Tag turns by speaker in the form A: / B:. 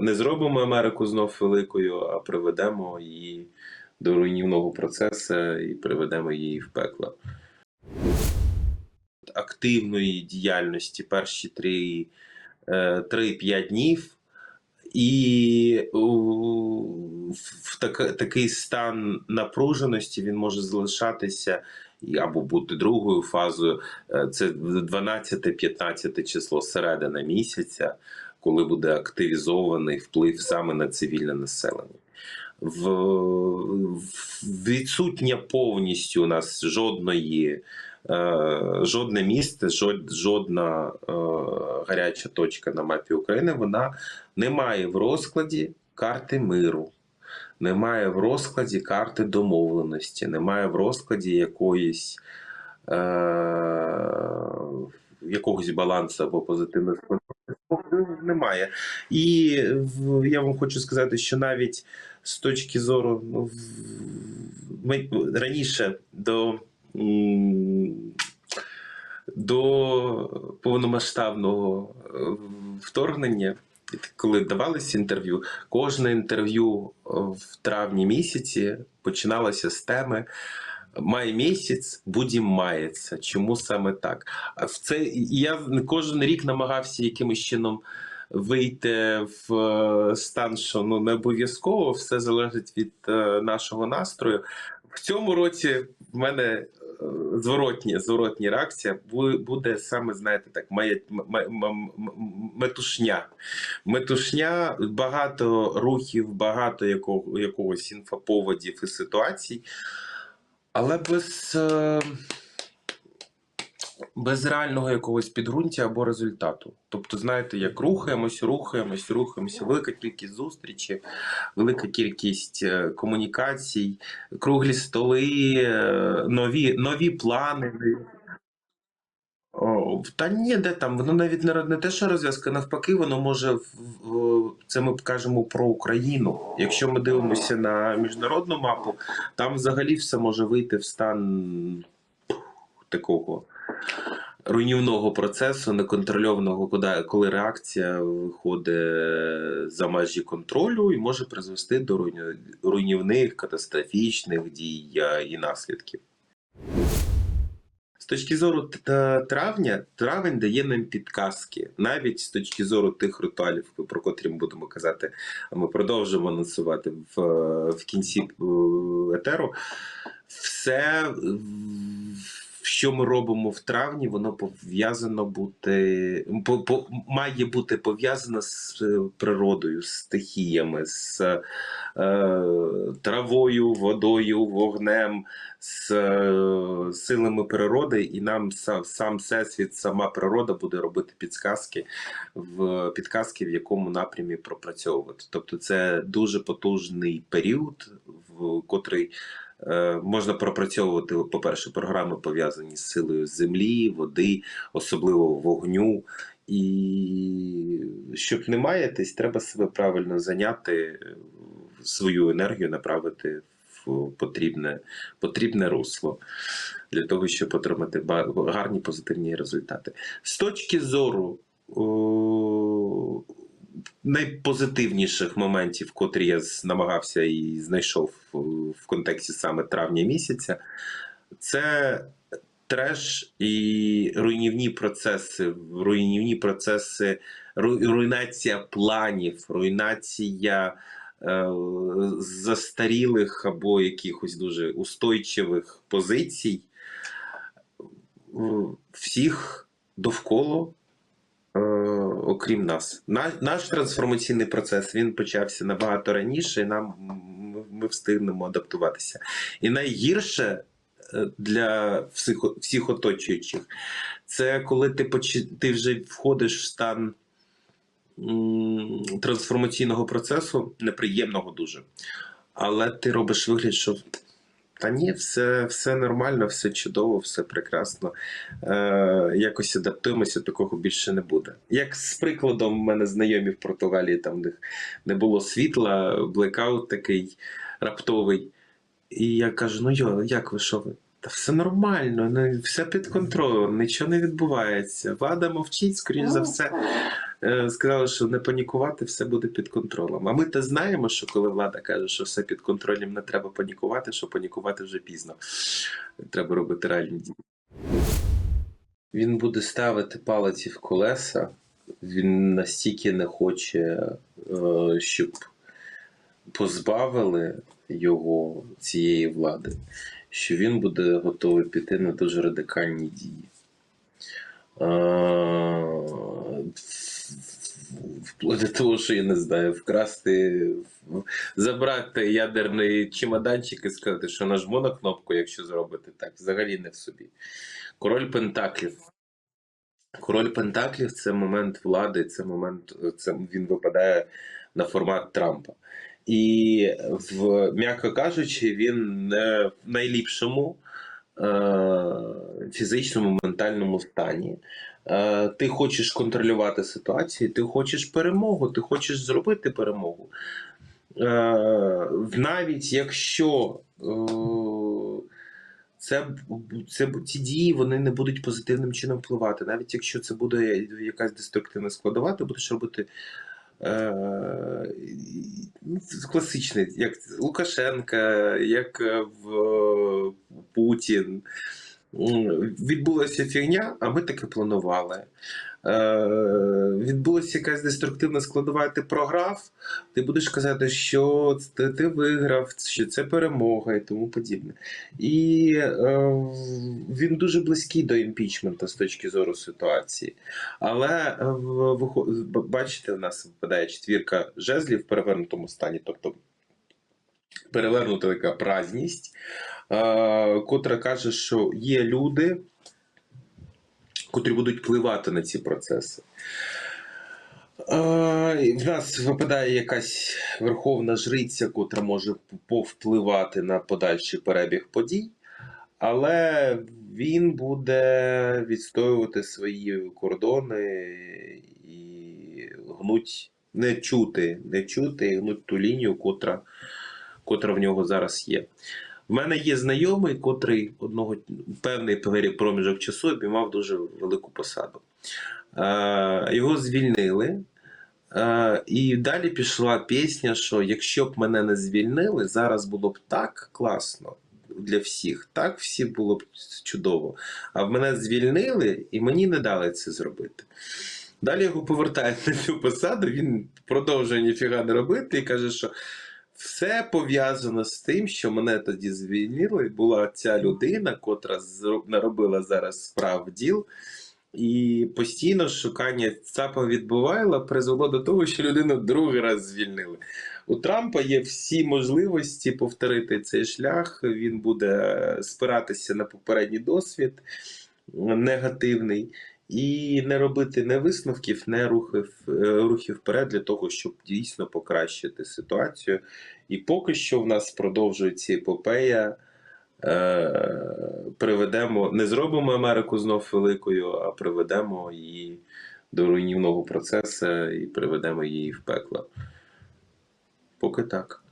A: Не зробимо Америку знов великою, а приведемо її до руйнівного процесу і приведемо її в пекло. Активної діяльності перші три, е, 3-5 днів. І в такий стан напруженості він може залишатися або бути другою фазою. Е, Це 12-15 число середина місяця, коли буде активізований вплив саме на цивільне населення. В, в- відсутня повністю у нас жодної. е, Жодне місце, жод- жодна е, гаряча точка на мапі України, вона немає в розкладі карти миру, немає в розкладі карти домовленості, немає в розкладі якоїсь, е, якогось балансу або позитивних немає. І я вам хочу сказати, що навіть з точки зору ну, ми раніше до. До повномасштабного е, вторгнення, коли давалися інтерв'ю, кожне інтерв'ю е, в травні місяці починалося з теми Май місяць будім мається. Чому саме так? В це я кожен рік намагався якимось чином вийти в е, стан, що ну не обов'язково все залежить від е, нашого настрою. В цьому році в мене е, зворотні, зворотні реакція буде саме, знаєте, так, має, метушня. Метушня, багато рухів, багато якого, якогось інфоповодів і ситуацій, але без, е, без реального якогось підґрунтя або результату. Тобто, знаєте, як рухаємось, рухаємось, рухаємося, велика кількість зустрічей, велика кількість е, комунікацій, круглі столи, е, нові, нові плани. Та ні, де там, воно навіть не, те, що розв'язка, навпаки, воно може це ми кажемо про Україну. Якщо ми дивимося на міжнародну мапу, там взагалі все може вийти в стан такого руйнівного процесу, неконтрольованого, коли- реакція виходить за межі контролю і може призвести до руйнівних катастрофічних дій і наслідків. Точки зору травня, травень дає нам підказки, навіть з точки зору тих ритуалів, про котрі ми будемо казати, ми продовжимо анонсувати в, е, в кінці е, етеру. Все, що ми робимо в травні, воно пов'язано бути по, по, має бути пов'язано з е, природою, з стихіями, з е, травою, водою, вогнем, з е, силами природи, і нам сам, сам всесвіт, сама природа буде робити підсказки в підказки, в якому напрямі пропрацьовувати. Тобто, це дуже потужний період, в котрий можна пропрацьовувати, по-перше, програми пов'язані з силою землі, води, особливо вогню. І щоб не маятись, треба себе правильно зайняти, е, свою енергію направити в потрібне, потрібне русло для того, щоб отримати гарні позитивні результати. З точки зору найпозитивніших моментів, котрі я намагався і знайшов е, в контексті саме травня місяця, це треш і руйнівні процеси, руйнівні процеси, руйнація планів, руйнація е, застарілих або якихось дуже устойчивих позицій е, всіх довкола. Окрім нас, наш, трансформаційний процес він почався набагато раніше, і нам ми, встигнемо адаптуватися. І найгірше е, для всіх, всіх оточуючих, це коли ти, почи, ти вже входиш в стан трансформаційного процесу, неприємного дуже. Але ти робиш вигляд, що та ні, все, все нормально, все чудово, все прекрасно. Е, якось адаптуємося, такого більше не буде. Як з прикладом, в мене знайомі в Португалії, там де не було світла, блекаут такий раптовий. І я кажу: ну йо, як ви що ви? Та все нормально, ну, все під контролем, нічого не відбувається. Влада мовчить, скоріш за все. Е, сказали, що не панікувати, все буде під контролем. А ми то знаємо, що коли влада каже, що все під контролем, не треба панікувати, що панікувати вже пізно. Треба робити реальні дії. Він буде ставити палиці в колеса. Він настільки не хоче, е, щоб позбавили його цієї влади, що він буде готовий піти на дуже радикальні дії. Вплоть до того, що я не знаю, вкрасти, забрати ядерний чемоданчик і сказати, що нажму на кнопку, якщо зробити так, взагалі не в собі. Король Пентаклів. Король Пентаклів це момент влади, це момент, це він випадає на формат Трампа. І в, м'яко кажучи, він не в найліпшому е, фізичному ментальному стані. Е, ти хочеш контролювати ситуацію, ти хочеш перемогу, ти хочеш зробити перемогу. Е, навіть якщо е, це, це ці дії вони не будуть позитивним чином впливати. Навіть якщо це буде якась деструктивна складова, ти будеш робити класичний, як Лукашенка, як в Путін. М, Відбулася фігня, а ми таке планували. Е, відбулася якась деструктивна складова, ти програв, ти будеш казати, що ти, виграв, що це перемога і тому подібне. І е, він дуже близький до імпічмента з точки зору ситуації. Але е, бачите, в нас випадає четвірка жезлів в перевернутому стані, тобто перевернута така празність, е, котра каже, що є люди, котрі будуть впливати на ці процеси. Е, В нас випадає якась верховна жриця, котра може повпливати на подальший перебіг подій, але він буде відстоювати свої кордони і гнуть, не чути, не чути і гнуть ту лінію, котра, котра в нього зараз є. В мене є знайомий, котрий одного певний проміжок часу обіймав дуже велику посаду. Е, його звільнили. Е, і далі пішла пісня, що якщо б мене не звільнили, зараз було б так класно для всіх, так всі було б чудово. А мене звільнили і мені не дали це зробити. Далі його повертають на цю посаду, він продовжує ніфіга не робити і каже, що все пов'язано з тим, що мене тоді звільнили. Була ця людина, котра наробила зараз справ діл. І постійно шукання ЦАПа відбувало призвело до того, що людину другий раз звільнили. У Трампа є всі можливості повторити цей шлях. Він буде спиратися на попередній досвід негативний і не робити не висновків, не рухів, е, рухів вперед для того, щоб дійсно покращити ситуацію. І поки що в нас продовжується епопея. Е, приведемо, не зробимо Америку знов великою, а приведемо її до руйнівного процесу і приведемо її в пекло. Поки так.